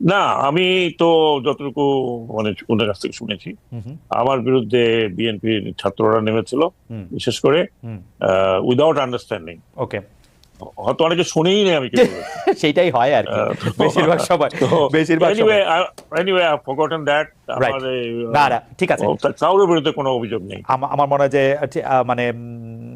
না আমি তো যতটুকু মানে ওদের কাছ থেকে শুনেছি আমার বিরুদ্ধে বিএনপির ছাত্ররা নেমেছিল বিশেষ করে উইদাউট আন্ডারস্ট্যান্ডিং ওকে হয়তো অনেকে শুনেই নেই আমি। সেইটাই হয় আর কি। বেশিরভাগ সময় বেশিরভাগ এনিওয়ে আই ফরগটন দ্যাট. আমার না ঠিক আছে। ও, কারোর বিরুদ্ধে কোনো অভিযোগ নেই। আমা- আমার মনে হয় যে মানে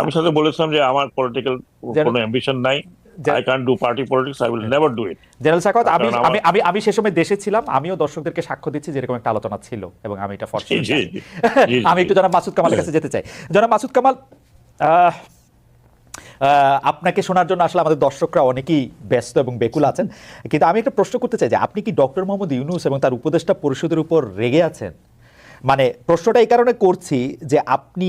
আমি সাথে বলেছিলাম যে আমার পলিটিক্যাল কোনো অ্যাম্বিশন নাই। I can do party politics I will never do it general সাকাত আমি আমি আমি আমি সে সময় দেশে ছিলাম আমিও দর্শকদেরকে সাক্ষ্য দিচ্ছি যেরকম একটা আলোচনা ছিল এবং আমি এটা ফর জি জি জি, জি, আমি একটু জনাব মাসুদ কামালের কাছে যেতে চাই। জনাব মাসুদ কামাল আপনাকে শোনার জন্য আসলে আমাদের দর্শকরা অনেকেই ব্যস্ত এবং বেকুল আছেন। কিন্তু আমি একটা প্রশ্ন করতে চাই যে আপনি কি ডক্টর মোহাম্মদ ইউনুস এবং তার উপদেষ্টা পরিষদের উপর রেগে আছেন? মানে প্রশ্নটা এই কারণে করছি যে আপনি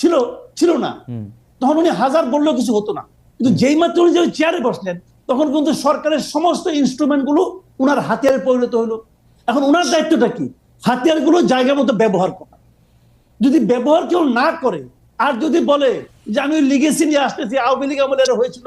ছিল ছিল না। তখন উনি হাজার বললেও কিছু হতো না। কিন্তু যেই মাত্র উনি যে চেয়ারে বসলেন তখন কিন্তু সরকারের সমস্ত ইনস্ট্রুমেন্টগুলো উনার হাতিয়ারে পরিণত হলো। এখন উনার দায়িত্বটা কি? হাতিয়ারগুলো জায়গা মতো ব্যবহার করা। যদি ব্যবহার কেউ না করে আর যদি বলে যে আমি লিগেসি নিয়ে আসতেছি আওয়ামী লীগ আমলে হয়েছিল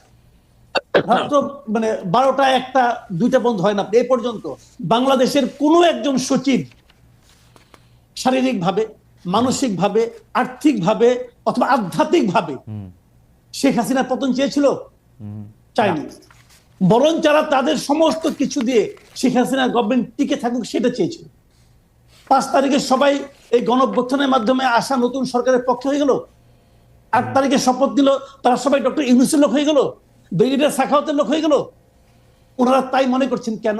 রাত্র মানে বারোটা একটা দুইটা বন্ধ হয় না। এ পর্যন্ত বাংলাদেশের কোনো একজন সচিব শারীরিকভাবে মানসিকভাবে আর্থিকভাবে অথবা আধ্যাত্মিকভাবে শেখ হাসিনার পতন চেয়েছিল? চাইনি বরং যারা তাদের সমস্ত কিছু দিয়ে শেখ হাসিনার গভর্নমেন্ট টিকে থাকুক সেটা চেয়েছিল। পাঁচ তারিখে সবাই এই গণঅভ্যুত্থানের মাধ্যমে আসা নতুন সরকারের পক্ষে হয়ে গেল? আট তারিখে শপথ দিল তারা সবাই ডক্টর ইউনুসের লোক হয়ে গেল? ব্রিগেডিয়ার সাখাওয়াতের লোক হয়ে গেল? ওনারা তাই মনে করছেন কেন?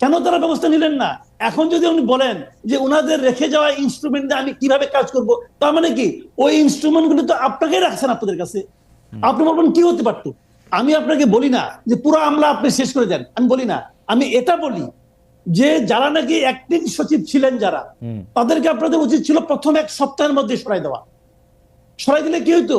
কেন তারা ব্যবস্থা নিলেন না? এখন যদি উনি বলেন যে ওনাদের রেখে যাওয়া ইনস্ট্রুমেন্ট দিয়ে আমি কীভাবে কাজ করব তার মানে কি? ওই ইনস্ট্রুমেন্টগুলো তো আপনাকে রাখছেন আপনাদের কাছে। আপনি বলবেন কি হতে পারতো? আমি আপনাকে বলি না যে পুরো আমলা আপনি শেষ করে দেন। আমি বলি না। আমি এটা বলি যে যারা নাকি অ্যাক্টিং সচিব ছিলেন যারা তাদেরকে আপনাদের উচিত ছিল প্রথম এক সপ্তাহের মধ্যে সরাই দেওয়া। সরাই দিলে কি হইতো?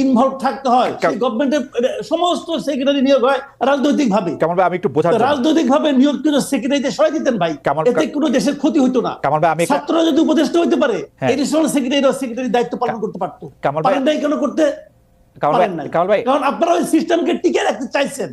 ইনভলভ থাকতে হয় গভর্নমেন্টের সমস্ত সেক্রেটারি নিয়োগ হয় রাজনৈতিক ভাবে কামাল ভাই আমি একটু রাজনৈতিক ভাবে নিয়োগকৃত সেক্রেটারিতে সরাই দিতেন ভাই এতে কোনো দেশের ক্ষতি হতো না। কামাল ভাই, আমি ছাত্ররা যদি উপদেষ্টা হতে পারে। এডিশনাল সেক্রেটারি সেক্রেটারি দায়িত্ব পালন করতে পারতো। কামাল ভাই- কেন করতে? কামাল ভাই কামাল ভাই কারণ আপনারা ওই সিস্টেমকে টিকে রাখতে চাইছেন।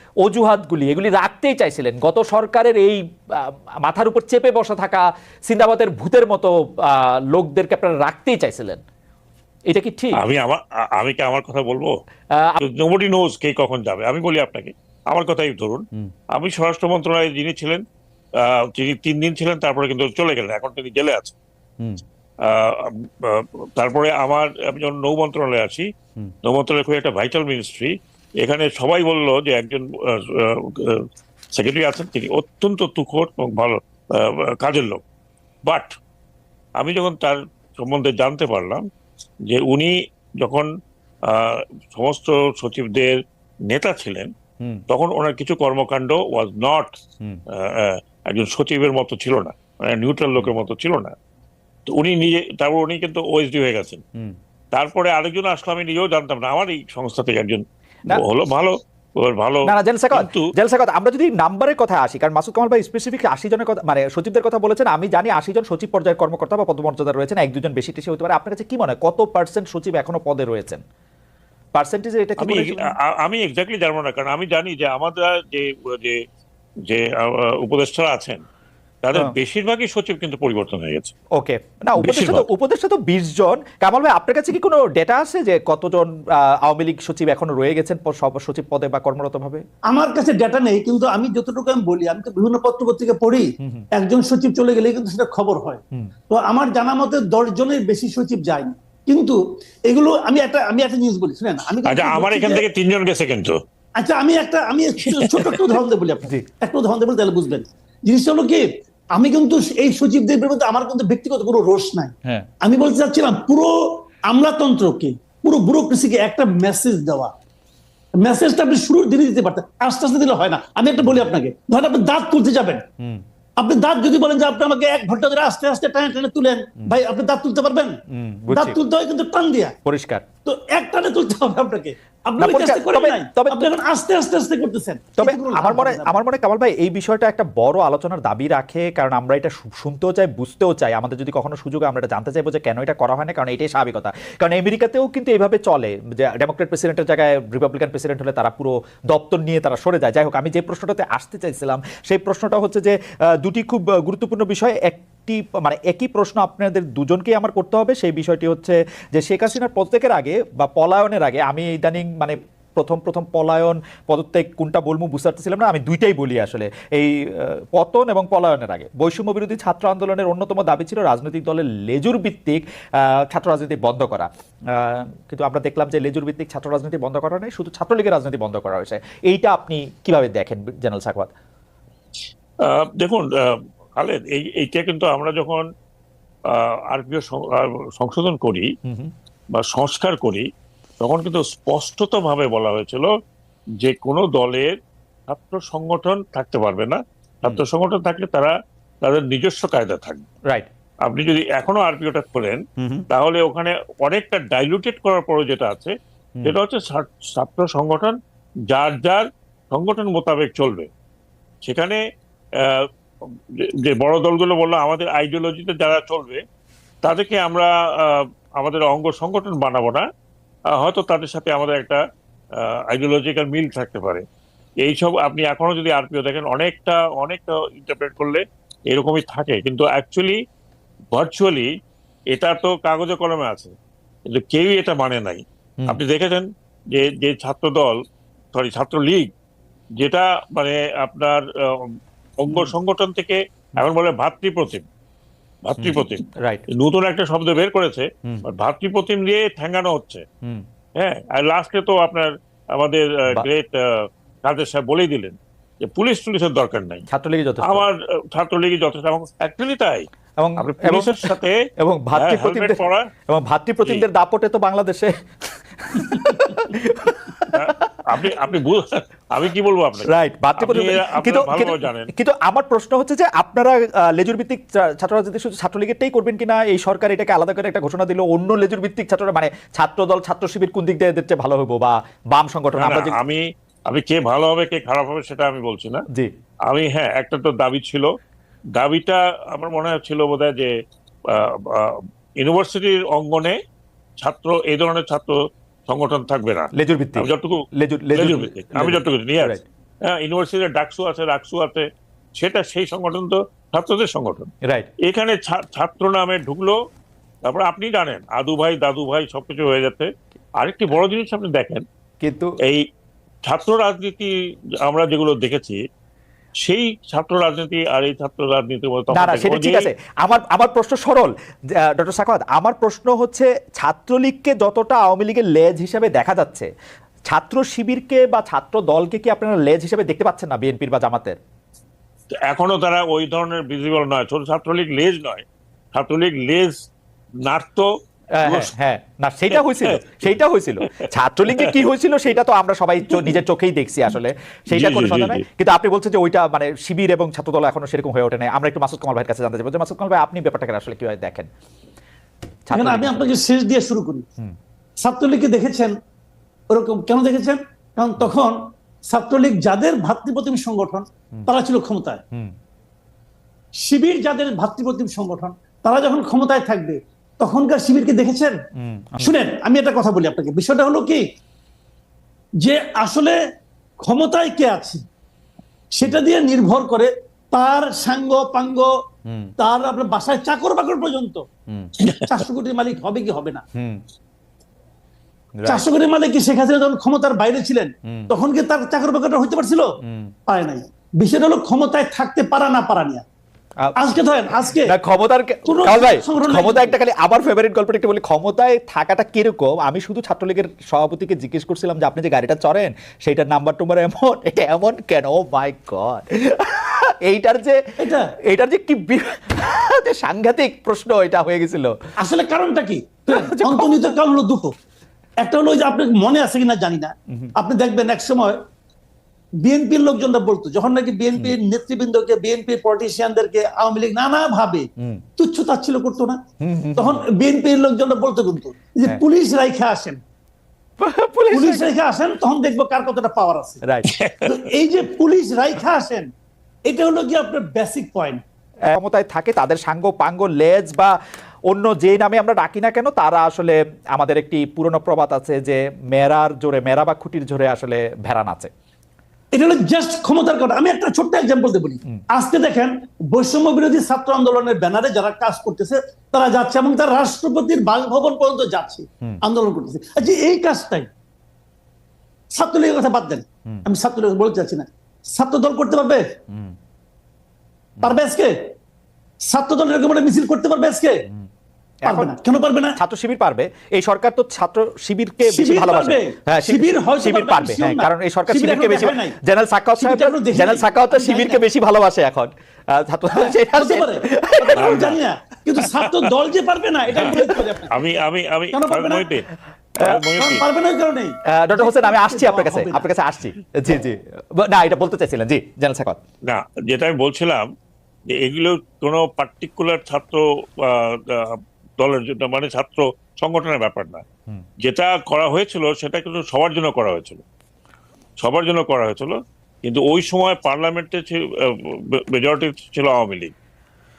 অজুহাতগুলি এগুলি রাখতেই চাইছিলেন। গত সরকারের এই মাথার উপর চেপে বসা থাকা সিন্দাবাদের ভূতের মতো লোকদেরকে আপনারা রাখতেই চাইছিলেন। এটা কি ঠিক? আমি আমার আমি কি আমার কথা বলব? নোবডি নোজ কে কখন যাবে। আমি বলি আপনাকে আমার কথাই ধরুন। আমি স্বরাষ্ট্র মন্ত্রণালয়ে যিনি ছিলেন আহ, তিনি তিন দিন ছিলেন তারপরে কিন্তু চলে গেলেন এখন তিনি জেলে আছেন। তারপরে আমার আমি যখন নৌ মন্ত্রণালয়ে আছি নৌ মন্ত্রণালয় খুব একটা ভাইটাল মিনিস্ট্রি এখানে সবাই বলল যে একজন সেক্রেটারি আছেন তিনি অত্যন্ত তুখোর এবং ভালো কাজের লোক। বাট আমি যখন তার সম্বন্ধে জানতে পারলাম যে উনি যখন সমস্ত সচিবদের নেতা ছিলেন তখন ওনার কিছু কর্মকাণ্ড ওয়াজ নট একজন সচিবের মতো ছিল না মানে নিউট্রাল লোকের মতো ছিল না। তো উনি নিজে তারপর উনি কিন্তু ওএসডি হয়ে গেছেন। তারপরে আরেকজন আসলো আমি নিজেও জানতাম না আমার এই সংস্থা থেকে একজন। হলো ভালো ভালো না না জেলসাকত কিন্তু জেলসাকত আমরা যদি নাম্বারের কথা আসি কারণ মাসুদ কামাল ভাই স্পেসিফিক আশি জনের কথা মানে সচিবদের কথা বলেছেন আমি জানি আশি জন সচিব পর্যায়ের কর্মকর্তা বা পদমর্যাদা রয়েছেন এক দুজন বেশি টেশি হতে পারে। আপনার কাছে কি মনে হয় কত পার্সেন্ট সচিব এখনও পদে রয়েছেন? পার্সেন্টেজে এটা আমি আমি এক্স্যাক্টলি জানব না কারণ আমি জানি যে আমাদের যে যে যে উপদেষ্টারা আছেন তাদের হ্যাঁ। বেশিরভাগই সচিব কিন্তু পরিবর্তন হয়ে গেছে। ওকে। না উপদেষ্টা তো উপদেষ্টা তো বিশ জন। কামাল ভাই আপনার কাছে কি কোনো ডেটা আছে যে কতজন আওয়ামী লীগ সচিব এখনও রয়ে গেছেন সব সচিব পদে বা কর্মরত ভাবে আমার কাছে ডেটা নেই কিন্তু আমি যতটুকু আমি বলি আমি তো বিভিন্ন পত্র পত্রিকা পড়ি। একজন সচিব চলে গেলে কিন্তু সেটা খবর হয়। তো আমার জানা মতে দশ জনের বেশি সচিব যায়নি। কিন্তু এগুলো আমি একটা আমি একটা নিউজ বলি শুনেন আমি আচ্ছা আমার এখান থেকে তিনজন গেছে কিন্তু। আচ্ছা আমি একটা আমি ছোট- ছোট একটা উদাহরণ দেবো বলি আপনাকে। জি। একটা উদাহরণ দেবো তাহলে বুঝবেন। জিনিসটা হলো কি আমি কিন্তু এই সচিবদের বিরুদ্ধে আমার কিন্তু ব্যক্তিগত কোনো রোষ নাই। হ্যাঁ। আমি বলতে চাচ্ছিলাম পুরো আমলাতন্ত্রকে পুরো ব্যুরোক্রেসিকে একটা মেসেজ দেওয়া। মেসেজটা আপনি শুরুর দিনে দিতে পারতেন আস্তে আস্তে দিলে হয় না। আমি একটা বলি আপনাকে ধরেন আপনি দাঁত তুলতে যাবেন। আপনি দাঁত যদি বলেন যে আপনি আমাকে এক ঘণ্টা ধরে আস্তে আস্তে টানে টানে তুলেন ভাই আপনি দাঁত তুলতে পারবেন? দাঁত তুলতে হয় কিন্তু টান দিয়া। পরিষ্কার। তো এক টানে তুলতে হবে আপনাকে। আস্তে আস্তে আস্তে করতেছেন। তবে আমার মনে হবে আমার মনে কামাল ভাই এই বিষয়টা একটা বড় আলোচনার দাবি রাখে কারণ আমরা এটা শুনতেও চাই বুঝতেও চাই। আমাদের যদি কখনো সুযোগ আমরা এটা জানতে চাইব যে কেন এটা করা হয় না কারণ এটাই স্বাভাবিকতা। কারণ আমেরিকাতেও কিন্তু এইভাবে চলে যে ডেমোক্রেট প্রেসিডেন্টের জায়গায় রিপাবলিকান প্রেসিডেন্ট হলে তারা পুরো দপ্তর নিয়ে তারা সরে যায়। যাই হোক আমি যে প্রশ্নটাতে আসতে চাইছিলাম সেই প্রশ্নটা হচ্ছে যে দুটি খুব গুরুত্বপূর্ণ বিষয়। একটি মানে একই প্রশ্ন আপনাদের দুজনকেই আমার করতে হবে। সেই বিষয়টি হচ্ছে যে শেখ হাসিনার পদত্যাগের আগে বা পলায়নের আগে আমি ইদানিং মানে প্রথম প্রথম পলায়ন পদত্যাগ কোনটা বলব বুঝতে না। আমি দুইটাই বলি আসলে। এই পতন এবং পলায়নের আগে। বৈষম্য বিরোধী ছাত্র আন্দোলনের অন্যতম দাবি ছিল রাজনৈতিক দলের লেজুর ভিত্তিক ছাত্র রাজনীতি বন্ধ করা। কিন্তু আমরা দেখলাম যে লেজুর ভিত্তিক ছাত্র রাজনীতি বন্ধ করা নেই শুধু ছাত্রলীগের রাজনীতি বন্ধ করা হয়েছে। এইটা আপনি কীভাবে দেখেন জেনারেল সাকওয়াত দেখুন খালেদ এই এইটা কিন্তু আমরা যখন আরপিও সংশোধন করি বা সংস্কার করি তখন কিন্তু স্পষ্টতভাবে বলা হয়েছিল যে কোনো দলের ছাত্র সংগঠন থাকতে পারবে না। ছাত্র সংগঠন থাকলে তারা তাদের নিজস্ব কায়দা থাকবে। রাইট আপনি যদি এখনও আরপিওটা হুম তাহলে ওখানে অনেকটা ডাইলুটেড করার পরে যেটা আছে সেটা হচ্ছে ছাত্র সংগঠন যার যার সংগঠন মোতাবেক চলবে। সেখানে আহ, যে- বড় দলগুলো বলল আমাদের আইডিওলজিতে যারা চলবে তাদেরকে আমরা আমাদের অঙ্গ সংগঠন বানাবো না। হয়তো তাদের সাথে আমাদের একটা আইডিওলজিক্যাল মিল থাকতে পারে। এইসব আপনি এখনও যদি আরপিও দেখেন অনেকটা অনেকটা ইন্টারপ্রেট করলে এরকমই থাকে। কিন্তু অ্যাকচুয়ালি ভার্চুয়ালি এটা তো কাগজে কলমে আছে। কিন্তু কেউই এটা মানে নাই। আপনি দেখেছেন যে যে ছাত্র দল সরি ছাত্র লীগ যেটা মানে আপনার অঙ্গ সংগঠন থেকে এখন বলে ভাতৃপ্রতিম। ভাতৃপ্রতিম। রাইট নতুন একটা শব্দ বের করেছে ভাতৃপ্রতিম দিয়ে ঠেঙ্গানো হচ্ছে। হ্যাঁ আর লাস্টে তো আপনার আমাদের গ্রেট কাদের সাহেব বলেই দিলেন যে পুলিশ টুলিশের দরকার নাই। ছাত্রলীগের যথেষ্ট। আমার ছাত্রলীগই যথেষ্ট অ্যাকচুয়ালি তাই। এবং এবং পুলিশের সাথে এবং হ্যাঁ, ভাতৃপ্রতিমদের এবং ভাতৃপ্রতিমদের দাপটে তো বাংলাদেশে। আপনি আপনি আমি কি বলব আপনাকে? রাইট ভাতৃপ্রতিম কিন্তু কিন্তু- জানেন। কিন্তু আমার প্রশ্ন হচ্ছে যে আপনারা লেজুর ভিত্তিক ছাত্র রাজনীতি শুধু ছাত্রলীগেরটাই করবেন কিনা? এই সরকার এটাকে আলাদা করে একটা ঘোষণা দিল অন্য লেজুর ভিত্তিক ছাত্ররা মানে ছাত্র দল ছাত্র শিবির কোন দিক দিয়ে এদের ভালো হব বা বাম সংগঠন আমরা আমি আমি কে ভালো হবে কে খারাপ হবে সেটা আমি বলছি না। জি। আমি হ্যাঁ একটা তো দাবি ছিল। দাবিটা আমার মনে হচ্ছিল বোধহয় যে ইউনিভার্সিটির অঙ্গনে ছাত্র এই ধরনের ছাত্র সংগঠন থাকবে না। লেজুর ভিত্তিক। আমি যতটুকু লেজুর ভিত্তিক। আমি যতটুকু নিয়ে Right. হ্যাঁ ইউনিভার্সিটির ডাকসু আছে রাকসু আছে সেটা সেই সংগঠন তো ছাত্রদের সংগঠন। রাইট এখানে ছাত্র নামে ঢুকলো তারপর আপনি জানেন আদু ভাই দাদু ভাই সবকিছু হয়ে যাচ্ছে। আরেকটি বড় জিনিস আপনি দেখেন কিন্তু এই ছাত্র রাজনীতি আমরা যেগুলো দেখেছি সেই ছাত্র রাজনীতি আর এই ছাত্র রাজনীতির মধ্যে না না সেটা ঠিক আছে। আমার আমার প্রশ্ন সরল ডক্টর সাখাওয়াত আমার প্রশ্ন হচ্ছে ছাত্রলীগকে যতটা আওয়ামী লীগের লেজ হিসেবে দেখা যাচ্ছে ছাত্র শিবিরকে বা ছাত্র দলকে কি আপনারা লেজ হিসেবে দেখতে পাচ্ছেন না বিএনপির বা জামাতের? এখনও তারা ওই ধরনের ভিজিবল নয়। ছোট ছাত্রলীগ লেজ নয় ছাত্রলীগ লেজ নাড়তো হ্যাঁ, হ্যাঁ, না সেটা হয়েছিল সেইটা হয়েছিল। ছাত্রলীগে কি হয়েছিল সেটা তো আমরা সবাই নিজের চোখেই দেখছি আসলে। সেইটা কোনো সন্দেহ নাই। কিন্তু আপনি বলছেন যে ওইটা মানে শিবির এবং ছাত্রদল এখনও সেরকম হয়ে ওঠে নাই। আমরা একটু মাসুদ কামাল ভাইয়ের কাছে জানতে চাইব। যে মাসুদ কামাল ভাই আপনি ব্যাপারটাকে আসলে কীভাবে দেখেন? আমি আপনাকে শেষ দিয়ে শুরু করি? ছাত্রলীগকে দেখেছেন? ওরকম কেন দেখেছেন? কারণ তখন ছাত্রলীগ যাদের ভাতৃপ্রতিম সংগঠন তারা ছিল ক্ষমতায়। হুম, শিবির যাদের ভাতৃপ্রতিম সংগঠন তারা যখন ক্ষমতায় থাকবে তখনকার শিবিরকে দেখেছেন? শুনেন আমি একটা কথা বলি আপনাকে। বিষয়টা হলো কি? যে আসলে ক্ষমতায় কে আছে সেটা দিয়ে নির্ভর করে তার সাঙ্গ পাঙ্গ তার আপনার বাসায় চাকর বাকর পর্যন্ত চারশো কোটির মালিক হবে কি হবে না। চারশো কোটির মালিক কি শেখ হাসিনা যখন ক্ষমতার বাইরে ছিলেন তখন কি তার চাকর বাকরটা হইতে পারছিল। পারে নাই। বিষয়টা হলো ক্ষমতায় থাকতে পারা না পারা নিয়ে। আজকে ধরেন আজকে। না ক্ষমতার কে- কোনো কামাল ভাই ক্ষমতা একটা খালি আমার ফেভারিট গল্পটা একটু বলি ক্ষমতায় থাকাটা কীরকম? আমি শুধু ছাত্রলীগের সভাপতিকে জিজ্ঞেস করছিলাম যে আপনি যে গাড়িটা চড়েন সেইটার নাম্বার টুম্বার এমন? এটা এমন কেন? মাই গড এইটার যে? এইটার যে কি সাংঘাতিক প্রশ্ন এটা হয়ে গেছিল। আসলে কারণটা কি? অন্তর্নিহিত কারণ হলো দুটো। একটা হলো যে আপনার মনে আছে কিনা জানি না। আপনি দেখবেন এক সময় বিএনপির লোকজনরা বলতো যখন নাকি বিএনপির নেতৃবৃন্দকে বিএনপির পলিটিশিয়ানদেরকে আওয়ামী লীগ নানা ভাবে তুচ্ছ তাচ্ছিল করতো না। তখন বিএনপির লোকজনরা বলতো কিন্তু যে হ্যাঁ। পুলিশ রাইখা আসেন। পুলিশ রাইখা আসেন তখন দেখব কার কতটা পাওয়ার আছে। এই যে পুলিশ রাইখা আসেন এটা হলো কি আপনার বেসিক পয়েন্ট ক্ষমতায় থাকে তাদের সাঙ্গ পাঙ্গ লেজ বা অন্য যে নামে আমরা ডাকি না কেন তারা আসলে আমাদের একটি পুরনো প্রবাদ আছে যে মেরার জোরে মেরা বা খুঁটির জোরে আসলে ভেড়া নাচে। এটা হলো জাস্ট ক্ষমতার কথা। আমি একটা ছোট্ট এক্সাম্পল দিয়ে বলি। আজকে দেখেন বৈষম্য বিরোধী ছাত্র আন্দোলনের ব্যানারে যারা কাজ করতেছে তারা যাচ্ছে এবং তারা রাষ্ট্রপতির বাসভবন পর্যন্ত যাচ্ছে আন্দোলন করতেছে। আচ্ছা এই কাজটাই। ছাত্রলীগের কথা বাদ দেন। আমি ছাত্রলীগ বলতে চাচ্ছি না। ছাত্র দল করতে পারবে? পারবে আজকে? ছাত্র দল এরকম একটা মিছিল করতে পারবে আজকে? পারবে না। কেন পারবে না? ছাত্র শিবির পারবে। এই সরকার তো ছাত্র শিবিরকে বেশি ভালোবাসে। হ্যাঁ শিবির হয়তো শিবির পারবে, হ্যাঁ কারণ এই সরকার শিবিরকে বেশি জেনারেল সাকাওয়াত সাহেব জেনারেল। সাকাওয়াত শিবিরকে বেশি ভালোবাসে এখন। ছাত্র হতে পারে। আমি জানি না। কিন্তু ছাত্র দল যে পারবে না এটা আমি বলতে আমি আমি আমি ডক্টর হোসেন আসছি আপনার কাছে আপনার কাছে আসছি। জি জি। না এটা বলতে চাইছিলেন জি জেনারেল সাকাওয়াত। না যেটা আমি বলছিলাম যে এগুলো কোনো পার্টিকুলার ছাত্র দলের জন্য মানে ছাত্র সংগঠনের ব্যাপার না। যেটা করা হয়েছিল সেটা কিন্তু সবার জন্য করা হয়েছিল। সবার জন্য করা হয়েছিল। কিন্তু ওই সময় পার্লামেন্টে মেজরিটি ছিল আওয়ামী লীগ।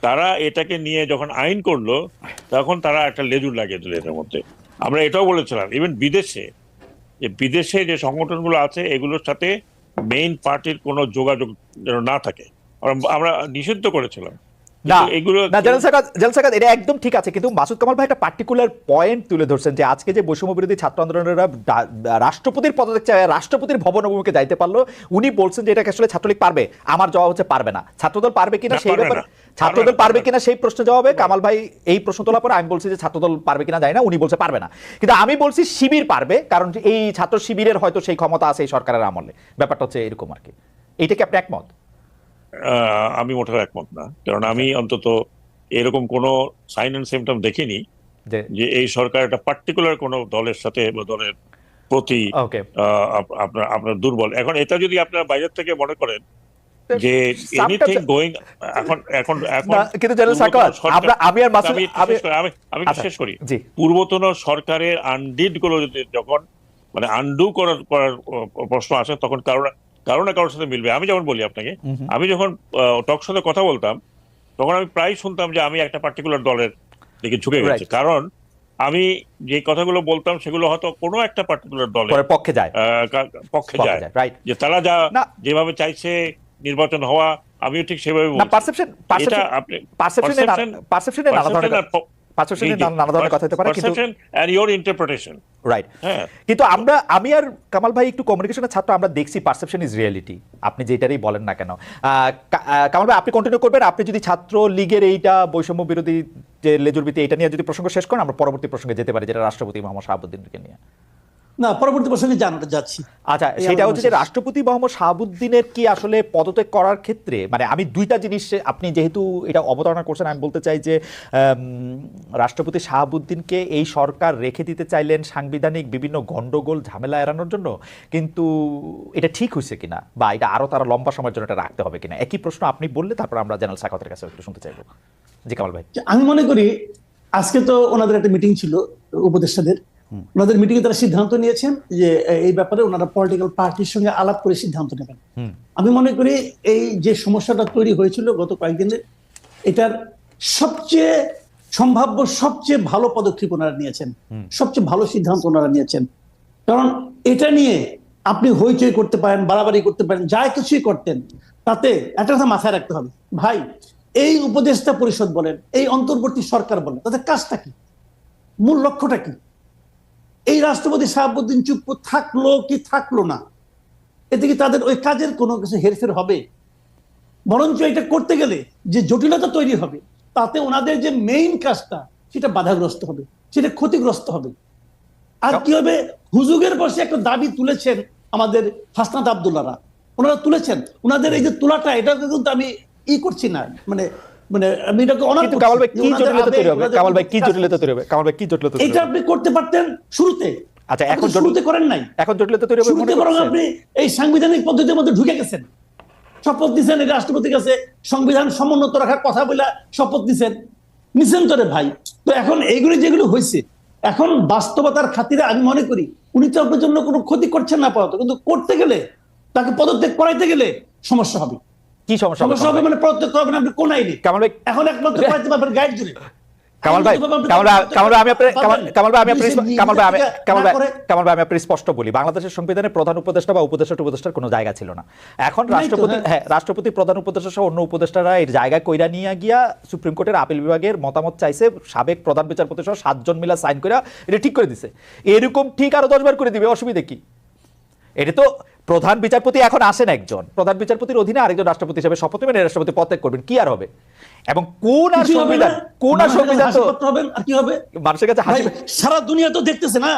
তারা এটাকে নিয়ে যখন আইন করল তখন তারা একটা লেজুর লাগিয়ে দিল এটার মধ্যে। আমরা এটাও বলেছিলাম ইভেন বিদেশে। যে বিদেশে যে সংগঠনগুলো আছে এগুলোর সাথে মেইন পার্টির কোনো যোগাযোগ যেন না থাকে। আমরা- আমরা নিষিদ্ধ করেছিলাম। না না জেনারেল সাকাত জেনারেল সাকাত এটা একদম ঠিক আছে কিন্তু মাসুদ কামাল ভাই একটা পার্টিকুলার পয়েন্ট তুলে ধরছেন যে আজকে যে বৈষম্য বিরোধী ছাত্র আন্দোলনেরা রাষ্ট্রপতির পদত্যাগ চায় রাষ্ট্রপতির ভবন অভিমুখে যাইতে পারল উনি বলছেন যে এটাকে আসলে ছাত্রলীগ পারবে আমার জবাব হচ্ছে পারবে না। ছাত্রদল পারবে কিনা সেই ব্যাপারে ছাত্রদল পারবে কিনা সেই প্রশ্ন জবাবে কামাল ভাই এই প্রশ্ন তোলার পরে আমি বলছি যে ছাত্রদল পারবে কিনা যায় না উনি বলছে পারবে না। কিন্তু আমি বলছি শিবির পারবে কারণ এই ছাত্র শিবিরের হয়তো সেই ক্ষমতা আছে এই সরকারের আমলে। ব্যাপারটা হচ্ছে এরকম আর কি। এইটা কি আপনি একমত? আমি মোটেও একমত না। কারণ আমি অন্তত এরকম কোনো সাইন অ্যান্ড সিমটম দেখিনি যে এই সরকার একটা পার্টিকুলার কোনো দলের সাথে বা দলের প্রতি আপনার আপনার দুর্বল। এখন এটা যদি আপনার বাইরের থেকে মনে করেন যে এনিথিং গোয়িং এখন এখন এখন কিন্তু জেনারেল পূর্বতন আমরা আমি আর মাসুদ আমি আমি শেষ করি, আচ্ছা, পূর্বতন সরকারের আনডিডগুলো যদি যখন মানে আন্ডু করার করার প্রশ্ন আসে তখন কারও না কারও না কারোর সাথে মিলবে। আমি যেমন বলি আপনাকে। আমি যখন টক সাথে কথা বলতাম তখন আমি প্রায় শুনতাম যে আমি একটা পার্টিকুলার দলের দিকে ঝুঁকে গেছি। কারণ আমি যে কথাগুলো বলতাম সেগুলো হয়তো কোনো একটা পার্টিকুলার দলের পক্ষে যায়। পক্ষে যায়। যে তারা যা যেভাবে চাইছে নির্বাচন হওয়া আমিও ঠিক সেভাবে। পারসেপশন পারসেপশন পারসেপশনে perception- পারসেপশনে নানা ধরনের কথা হতে পারে কিন্তু রাইট হ্যাঁ। কিন্তু আমরা আমি আর কামাল ভাই একটু কমিউনিকেশনের ছাত্র আমরা দেখছি পারসেপশন ইজ রিয়েলিটি আপনি যেটারই বলেন না কেন। কামাল ভাই আপনি কন্টিনিউ করবেন আপনি যদি ছাত্র লীগের এইটা বৈষম্য বিরোধী যে লেজুর এটা নিয়ে যদি প্রসঙ্গ শেষ করেন আমরা পরবর্তী প্রসঙ্গে যেতে পারি যেটা রাষ্ট্রপতি মোহাম্মদ শাহাবুদ্দিনকে নিয়ে। না পরবর্তী প্রসঙ্গে জানাতে যাচ্ছি। আচ্ছা সেটা হচ্ছে যে রাষ্ট্রপতি মোহাম্মদ শাহাবুদ্দিনের কি আসলে পদত্যাগ করার ক্ষেত্রে মানে আমি দুইটা জিনিস আপনি যেহেতু এটা অবতারণা করছেন আমি বলতে চাই যে রাষ্ট্রপতি শাহাবুদ্দিনকে এই সরকার রেখে দিতে চাইলেন সাংবিধানিক বিভিন্ন গন্ডগোল ঝামেলা এড়ানোর জন্য কিন্তু এটা ঠিক হয়েছে কিনা বা এটা আরও তারা লম্বা সময়ের জন্য এটা রাখতে হবে কিনা? একই প্রশ্ন আপনি বললে তারপর আমরা জেনারেল সাকাতের কাছে একটু শুনতে চাইব। জি কামাল ভাই। আমি মনে করি আজকে তো ওনাদের একটা মিটিং ছিল উপদেষ্টাদের। ওনাদের মিটিং এ তারা সিদ্ধান্ত নিয়েছেন যে এই ব্যাপারে ওনারা পলিটিক্যাল পার্টির সঙ্গে আলাপ করে সিদ্ধান্ত নেবেন। আমি মনে করি এই যে সমস্যাটা তৈরি হয়েছিল গত কয়েকদিনে এটার সবচেয়ে সম্ভাব্য সবচেয়ে ভালো পদক্ষেপ ওনারা নিয়েছেন। সবচেয়ে ভালো সিদ্ধান্ত ওনারা নিয়েছেন। কারণ এটা নিয়ে আপনি হইচই করতে পারেন বাড়াবাড়ি করতে পারেন যা কিছুই করতেন তাতে একটা কথা মাথায় রাখতে হবে। ভাই এই উপদেষ্টা পরিষদ বলেন এই অন্তর্বর্তী সরকার বলেন তাদের কাজটা কি? মূল লক্ষ্যটা কি? এই রাষ্ট্রপতি শাহাবুদ্দিন চুপ থাকল কি থাকল না? এতে কি তাদের ওই কাজের কোনো কিছু হেরফের হবে? বরঞ্চ এটা করতে গেলে যে জটিলতা তৈরি হবে, তাতে ওনাদের যে মেইন কাজটা, সেটা বাধাগ্রস্ত হবে, সেটা ক্ষতিগ্রস্ত হবে। আর কি হবে? হুজুগের বসে একটা দাবি তুলেছেন আমাদের হাসনাত আবদুল্লাহরা। ওনারা তুলেছেন, ওনাদের এই যে তোলাটা এটা কিন্তু আমি ই করছি না মানে মানে আমি এটাকে অনার কামাল ভাই কি জটিলতা তৈরি হবে? কামাল ভাই কি জটিলতা তৈরি হবে? কামাল ভাই কি জটিলতা এটা আপনি করতে পারতেন শুরুতে। আচ্ছা এখন শুরুতে করেন নাই। এখন জটিলতা তৈরি হবে শুরুতে বরং আপনি এই সাংবিধানিক পদ্ধতির মধ্যে ঢুকে গেছেন। শপথ দিচ্ছেন এই রাষ্ট্রপতির কাছে সংবিধান সমুন্নত রাখার কথা বলে শপথ দিচ্ছেন নিছেন তো রে ভাই। তো এখন এইগুলি যেগুলো হয়েছে এখন বাস্তবতার খাতিরে আমি মনে করি উনি তো আপনার জন্য কোনো ক্ষতি করছেন না পাওয়া কিন্তু করতে গেলে তাকে পদত্যাগ করাইতে গেলে সমস্যা হবে। কি সমস্যা সমস্যা হবে? মানে করবেন আপনি কোন আইনে কামাল ভাই এখন একমাত্র করাইতে পারবেন গাইড জুড়ে কামাল ভাই কামাল কামাল ভাই আমি আপনার কামাল- ভাই আমি আপনার কামাল ভাই আমি কামাল ভাই কামাল ভাই আমি আপনার স্পষ্ট বলি বাংলাদেশের সংবিধানে প্রধান উপদেষ্টা বা উপদেষ্টা উপদেষ্টার কোনো জায়গা ছিল না। এখন রাষ্ট্রপতি হ্যাঁ। হ্যাঁ রাষ্ট্রপতি প্রধান উপদেষ্টা সহ অন্য উপদেষ্টারা এর জায়গা কইরা নিয়ে গিয়া সুপ্রিম কোর্টের আপিল বিভাগের মতামত চাইছে সাবেক প্রধান বিচারপতি সহ সাতজন মিলা সাইন করে এটা ঠিক করে দিছে। এরকম ঠিক আরও দশবার করে দিবে অসুবিধা কি? এটা তো প্রধান বিচারপতি এখন আসেন একজন। প্রধান বিচারপতির অধীনে আরেকজন রাষ্ট্রপতি হিসেবে শপথ নেবেন রাষ্ট্রপতি পদত্যাগ করবেন। কি আর হবে? এবং কোন আর। সংবিধান কোন আর সংবিধান কি হবে? মানুষের কাছে হাসি সারা দুনিয়া তো দেখতেছে না।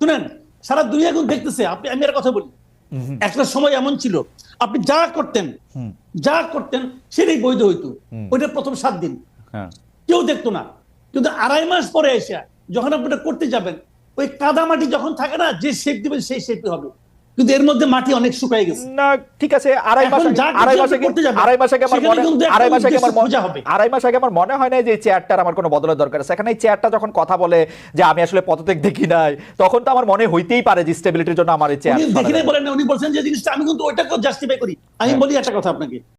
শুনেন সারা দুনিয়া এখন দেখতেছে। আপনি আমি আর কথা বলি। একটা সময় এমন ছিল। আপনি যা করতেন যা করতেন সেটাই বৈধ হইতো। ওইটা প্রথম সাত দিন। হ্যাঁ। কেউ দেখতো না। কিন্তু আড়াই মাস পরে এসে যখন আপনি করতে যাবেন ওই কাদা মাটি যখন থাকে না যে শেপ দিবেন সেই শেপই হবে। কিন্তু এর মধ্যে মাটি অনেক শুকায় গেছে। না ঠিক আছে আড়াই মাস আড়াই মাস আগে আড়াই মাস আগে আমার মনে আড়াই মাস আগে আমার মনে হবে। আড়াই মাস আগে আমার মনে হয় না যে চেয়ারটার আমার কোনো বদলের দরকার আছে? এখানে এই চেয়ারটা যখন কথা বলে যে আমি আসলে পদত্যাগ দেখি নাই তখন তো আমার মনে হইতেই পারে যে স্টেবিলিটির জন্য আমার এই চেয়ার দেখি নাই। বলেন না উনি বলছেন যে জিনিসটা আমি কিন্তু ওইটাকেও জাস্টিফাই করি। আমি বলি একটা কথা আপনাকে।